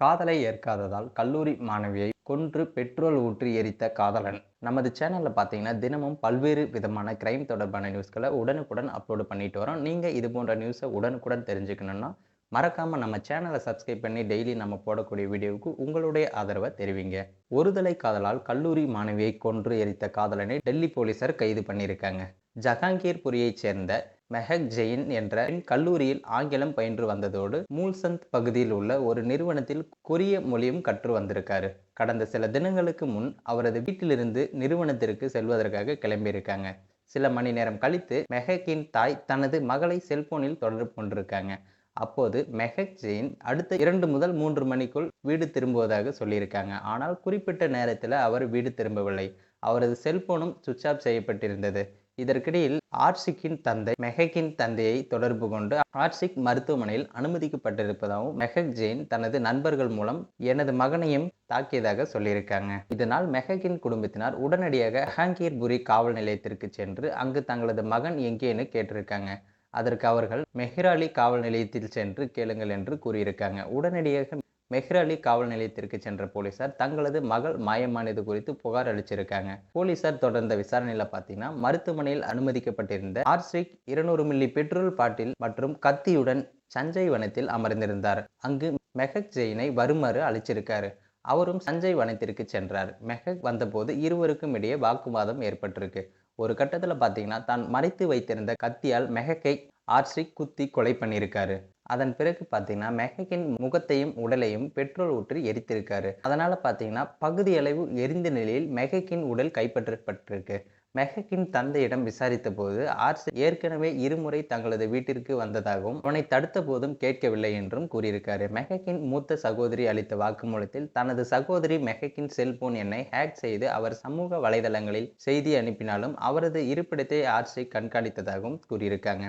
காதலை ஏற்காததால் கல்லூரி மாணவியை கொன்று பெட்ரோல் ஊற்றி எரித்த காதலன். நமது சேனலில் பார்த்தீங்கன்னா தினமும் பல்வேறு விதமான கிரைம் தொடர்பான நியூஸ்களை உடனுக்குடன் அப்லோடு பண்ணிட்டு வரோம். நீங்கள் இது போன்ற நியூஸை உடனுக்குடன் தெரிஞ்சுக்கணுன்னா மறக்காமல் நம்ம சேனலை சப்ஸ்கிரைப் பண்ணி டெய்லி நம்ம போடக்கூடிய வீடியோவுக்கு உங்களுடைய ஆதரவை தெரிவிங்க. ஒருதலை காதலால் கல்லூரி மாணவியை கொன்று எரித்த காதலனை டெல்லி போலீசார் கைது பண்ணியிருக்காங்க. ஜஹாங்கீர்புரியைச் சேர்ந்த மெஹக் ஜெயின் என்ற பெண் கல்லூரியில் ஆங்கிலம் பயின்று வந்ததோடு மூல்சந்த் பகுதியில் உள்ள ஒரு நிறுவனத்தில் கொரிய மொழியும் கற்று வந்திருக்காரு. கடந்த சில தினங்களுக்கு முன் அவரது வீட்டிலிருந்து நிறுவனத்திற்கு செல்வதற்காக கிளம்பியிருக்காங்க. சில மணி நேரம் கழித்து மெஹக்கின் தாய் தனது மகளை செல்போனில் தொடர்பு கொண்டிருக்காங்க. அப்போது மெஹக் ஜெயின் அடுத்த இரண்டு முதல் மூன்று மணிக்குள் வீடு திரும்புவதாக சொல்லியிருக்காங்க. ஆனால் குறிப்பிட்ட நேரத்தில் அவர் வீடு திரும்பவில்லை. அவரது செல்போனும் சுவிட்ச் ஆஃப் செய்யப்பட்டிருந்தது. இதற்கிடையில் ஆர்சிக்கின் தந்தை மெஹக்கின் தந்தையை தொடர்பு கொண்டு ஆர்சிக் மருத்துவமனையில் அனுமதிக்கப்பட்டிருப்பதாகவும் மெஹக் ஜெயின் தனது நண்பர்கள் மூலம் எனது மகனையும் தாக்கியதாக சொல்லியிருக்காங்க. இதனால் மெஹக்கின் குடும்பத்தினர் உடனடியாக ஹாங்கீர்புரி காவல் நிலையத்திற்கு சென்று அங்கு தங்களது மகன் எங்கேன்னு கேட்டிருக்காங்க. அதற்கு அவர்கள் மெஹ்ராலி காவல் நிலையத்தில் சென்று கேளுங்கள் என்று கூறியிருக்காங்க. உடனடியாக மெஹ்ராலி காவல் நிலையத்திற்கு சென்ற போலீசார் தங்களது மகள் மாயமானது குறித்து புகார் அளிச்சிருக்காங்க. போலீசார் தொடர்ந்த விசாரணையில் பார்த்தீங்கன்னா மருத்துவமனையில் அனுமதிக்கப்பட்டிருந்த ஆர்ஸ்ரிக் இருநூறு மில்லி பெட்ரோல் பாட்டில் மற்றும் கத்தியுடன் சஞ்சய் வனத்தில் அமர்ந்திருந்தார். அங்கு மெஹக் ஜெயினை வருமாறு அழைச்சிருக்காரு அவரும் சஞ்சய் வனத்திற்கு சென்றார். மெஹக் வந்தபோது இருவருக்கும் இடையே வாக்குவாதம் ஏற்பட்டிருக்கு. ஒரு கட்டத்தில் பார்த்தீங்கன்னா தான் மறைத்து வைத்திருந்த கத்தியால் மெஹக்கை ஆர்ஸ்ரிக் குத்தி கொலை பண்ணியிருக்காரு. அதன் பிறகு பார்த்தீங்கன்னா மெஹகின் முகத்தையும் உடலையும் பெட்ரோல் ஊற்றி எரித்திருக்காரு. அதனால் பார்த்தீங்கன்னா பகுதி அளவு எரிந்த நிலையில் மெஹகின் உடல் கைப்பற்றப்பட்டிருக்கு. மெஹக்கின் தந்தையிடம் விசாரித்த போது ஆர்ஸ் ஏற்கனவே இருமுறை தங்களது வீட்டிற்கு வந்ததாகவும் அவனை தடுத்த போதும் கேட்கவில்லை என்றும் கூறியிருக்காரு. மெஹக்கின் மூத்த சகோதரி அளித்த வாக்குமூலத்தில் தனது சகோதரி மெஹக்கின் செல்போன் எண்ணை ஹேக் செய்து அவர் சமூக வலைதளங்களில் செய்தி அனுப்பினாலும் அவரது இருப்பிடத்தை ஆர்ஸை கண்காணித்ததாகவும் கூறியிருக்காங்க.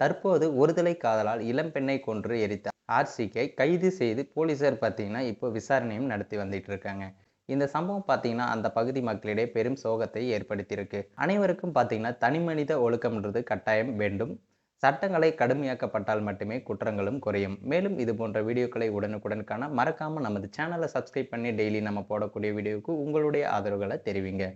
தற்போது ஒருதலை காதலால் இளம்பெண்ணை கொன்று எரித்த ஆர்சிக்கை கைது செய்து போலீசார் பார்த்தீங்கன்னா இப்போ விசாரணையும் நடத்தி வந்துட்டு இருக்காங்க இந்த சம்பவம் பார்த்தீங்கன்னா அந்த பகுதி மக்களிடையே பெரும் சோகத்தை ஏற்படுத்தியிருக்கு. அனைவருக்கும் பார்த்தீங்கன்னா தனி மனித ஒழுக்கம்ன்றது கட்டாயம் வேண்டும். சட்டங்களை கடுமையாக்கப்பட்டால் மட்டுமே குற்றங்களும் குறையும். மேலும் இது போன்ற வீடியோக்களை உடனுக்குடன் காண மறக்காமல் நமது சேனலை சப்ஸ்கிரைப் பண்ணி டெய்லி நம்ம போடக்கூடிய வீடியோவுக்கு உங்களுடைய ஆதரவுகளை தெரிவிங்க.